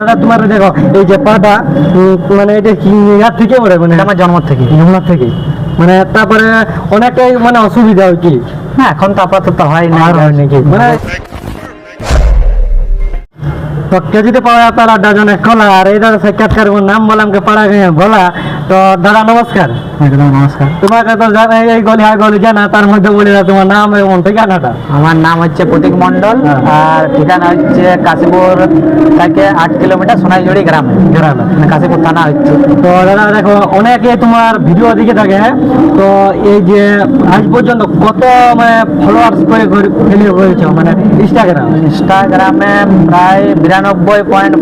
দাদা তোমার দেখো এই যে পাটা মানে এটা কি ইয়ার থেকে ওরে মানে আমার জন্ম থেকে। থেকে। মানে তারপরে অনেকটাই মানে অসুবিধা হয় কি? না এখন তো আপাতত হয় না আর হয় নাকি? মানে তো কেজিতে পাওয়া তারা এক কলা আর এই দাদা সাক্ষাৎকার নাম বললাম কে পাড়া গিয়ে বলা তো দাদা নমস্কার। নমস্কার। তোমাকে তো জানা এই গলি হাই গলি জানা তার মধ্যে বলি না তোমার নাম এবং ঠিকানাটা। আমার নাম হচ্ছে প্রতীক মন্ডল হ্যাঁ। আর ঠিকানা হচ্ছে কাশীপুর থেকে আট কিলোমিটার সোনাইজুড়ি গ্রামে। গ্রামে। মানে কাশীপুর থানা হচ্ছে। তো দাদা দেখো অনেকে তোমার ভিডিও দিকে থাকে হ্যাঁ? তো এই যে আজ পর্যন্ত কত মানে ফলোয়ার্স করে করে- ফেলে হয়েছে মানে ইনস্টাগ্রাম ইনস্টাগ্রামে প্রায় বিরানব্বই point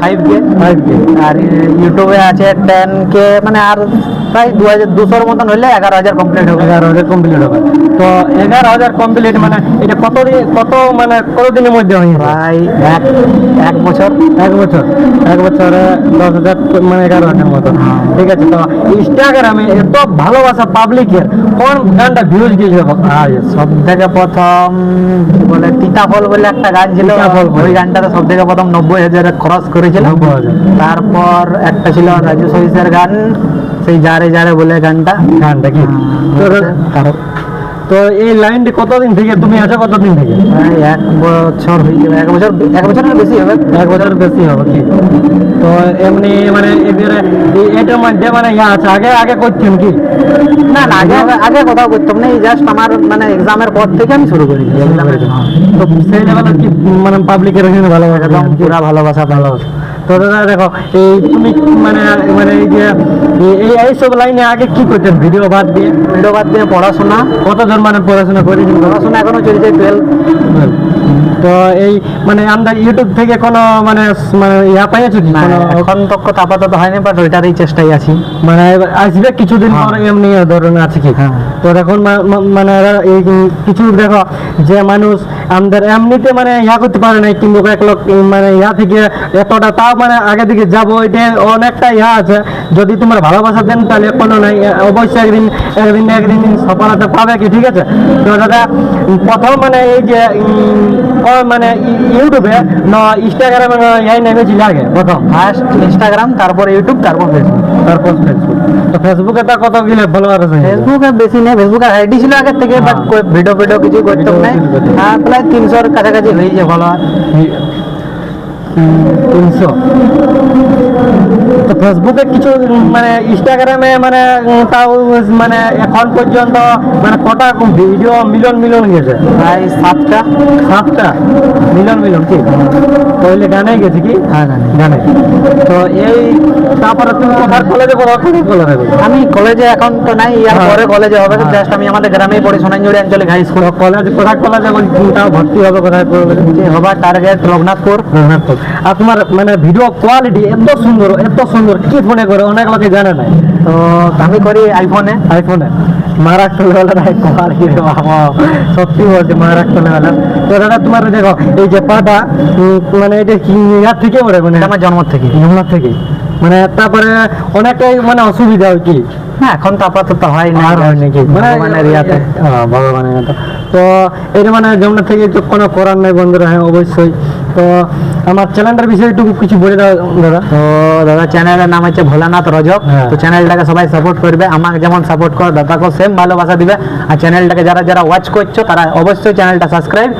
five K five K আর ইউটিউবে আছে টেন কে মানে আর প্রায় দু হাজার দুশোর মতন হলে এগারো হাজার কমপ্লিট হবে। এগারো হাজার কমপ্লিট হবে। তো এগারো হাজার কমপ্লিট মানে এটা কত দিন কত মানে কত দিনের মধ্যে হয়ে প্রায় এক এক বছর। এক বছর। এক বছরে দশ হাজার মানে এগারো হাজার মতো। ঠিক আছে তো ইনস্টাগ্রামে এত ভালোবাসা পাবলিকের কোন গানটা ভিউজ গিয়েছে সব থেকে প্রথম বলে তিতাফল বলে একটা গান ছিল। ওই গানটাতে সব থেকে প্রথম নব্বই হাজার ক্রস করেছিল। তারপর একটা ছিল রাজু সহিসের গান। সেই যারে যারে বলে গানটা। গানটা কি? তো এই লাইনটি কতদিন থেকে? তুমি আছো কতদিন থেকে? এক বছর হয়ে এক বছর এক বছরের বেশি হবে। এক বছর বেশি হবে কি? তো এমনি মানে এটার মধ্যে মানে ইয়া আছে আগে আগে করছেন কি? না না আগে আগে কোথাও করতাম না এই জাস্ট আমার মানে এক্সামের পর থেকে আমি শুরু করি তো সেই লেভেলে কি মানে পাবলিকের ভালোবাসা পুরা ভালোবাসা ভালোবাসা। তো দাদা দেখো এই তুমি মানে মানে এই যে এই- এই এইসব লাইনে আগে কি করতেন ভিডিও বাদ দিয়ে ভিডিও বাদ দিয়ে পড়াশোনা? কতজন মানে পড়াশোনা করেছেন পড়াশোনা এখনও চলছে টুয়েলভ তো এই মানে আমরা ইউটিউব থেকে কোনো মানে মানে ইয়া পাইছো কি? না এখন তো আপাতত হয়নি বাট ওইটারই চেষ্টায় আছি। মানে আসবে কিছুদিন হ্যাঁ। পরে এমনি ধরনের আছে কি? হ্যাঁ। তো এখন মানে এই কিছু দেখো, যে মানুষ আমাদের এমনিতে মানে ইয়া করতে পারে না কিন্তু এক লোক মানে ইয়া থেকে এতটা তাও মানে আগে দিকে যাব এটা অনেকটা ইয়া আছে। যদি তোমার ভালোবাসা দেন, তাহলে কোনো নাই। অবশ্যই একদিন একদিন একদিন সফলতা পাবে কি, ঠিক আছে? তো দাদা, প্রথম মানে এই যে মানে ইউটিউবে, না, ইনস্টাগ্রামে ইয়াই নেমেছিল আগে প্রথম। ফার্স্ট ইনস্টাগ্রাম তারপর ইউটিউব তারপর ফেসবুক তারপর ফেসবুক তো ফেসবুকে তা কত গেলে ফলোয়ার আছে ফেসবুকে বেশি নেই। ফেসবুকে আইডি ছিল আগের থেকে বাট হ্যাঁ। ভিডিও ভিডিও কিছু করতাম না। Video কিছু করতাম। না। আর প্রায় তিনশোর কাছাকাছি হয়েছে ফলোয়ার তিনশো। তো ফেসবুকে কিছু মানে ইনস্টাগ্রামে মানে তাও মানে এখন পর্যন্ত মানে কটা ভিডিও মিলিয়ন মিলিয়ন গেছে? প্রায় সাতটা। সাতটা? মিলিয়ন মিলিয়ন কি? পহলে গানে গেছে কি? হ্যাঁ গানে। গানে। তো এই তারপরে তুমি কোথার কলেজে পড়ো? কোথায় কলেজে আমি কলেজে এখন তো নাই ইয়ার হ্যাঁ। পরে কলেজে হবে হ্যাঁ। জাস্ট আমি আমাদের গ্রামেই পড়ি সোনাঞ্জুড়ি আঞ্চলিক হাই স্কুল কলেজ কোথায় কলেজে তাও ভর্তি হবে কোথায় হবার টার্গেট রঘুনাথপুর। রঘুনাথপুর। আর তোমার মানে ভিডিও কোয়ালিটি এত সুন্দর এত সুন্দর কি ফোনে করে অনেক লোকে জানে না। তো আমি করি আইফোনে আইফোনে লেভেলের বাবা? সত্যি বলছি মহারাষ্ট্র লেভেলের তো দাদা তোমার দেখো এই যে পাটা মানে এটা কি ইয়ার থেকে ওরে মানে আমার জন্ম থেকে। মানে তারপরে অনেকটাই মানে অসুবিধা হয় কি? না এখন তো আপাতত হয় না। আর হয় নাকি? মানে ভগবানের তো এটা মানে যমুনা থেকে তো কোনো করার নাই বন্ধুরা হ্যাঁ অবশ্যই। তো আমার চ্যানেলটার বিষয়ে একটু কিছু বলে দাও দাদা। তো দাদা চ্যানেলের নাম হচ্ছে ভোলানাথ রজক। হ্যাঁ। তো চ্যানেলটাকে সবাই সাপোর্ট করবে। আমাকে যেমন সাপোর্ট করো দাদাকেও সেম ভালোবাসা দিবে। আর চ্যানেলটাকে যারা যারা ওয়াচ করছ তারা অবশ্যই চ্যানেলটা সাবস্ক্রাইব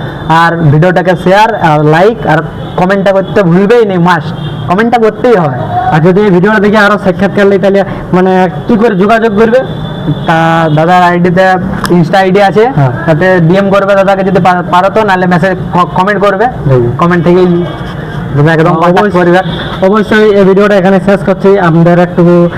আর ভিডিওটাকে শেয়ার আর লাইক আর কমেন্টটা করতে ভুলবেই নেই মাস্ট কমেন্টটা করতেই হয়। আর যদি এই ভিডিওটা দেখে আরও সাক্ষাৎকার নেই তাহলে মানে কি করে যোগাযোগ করবে? তা দাদার আইডিতে ইনস্টা আইডি আছে। হ্যাঁ। তাতে ডিএম করবে দাদাকে যদি পারো তো নাহলে মেসেজ কমেন্ট করবে। কমেন্ট থেকেই একদম অবশ্যই- অবশ্যই এই ভিডিওটা এখানে শেষ করছি। আমাদের একটু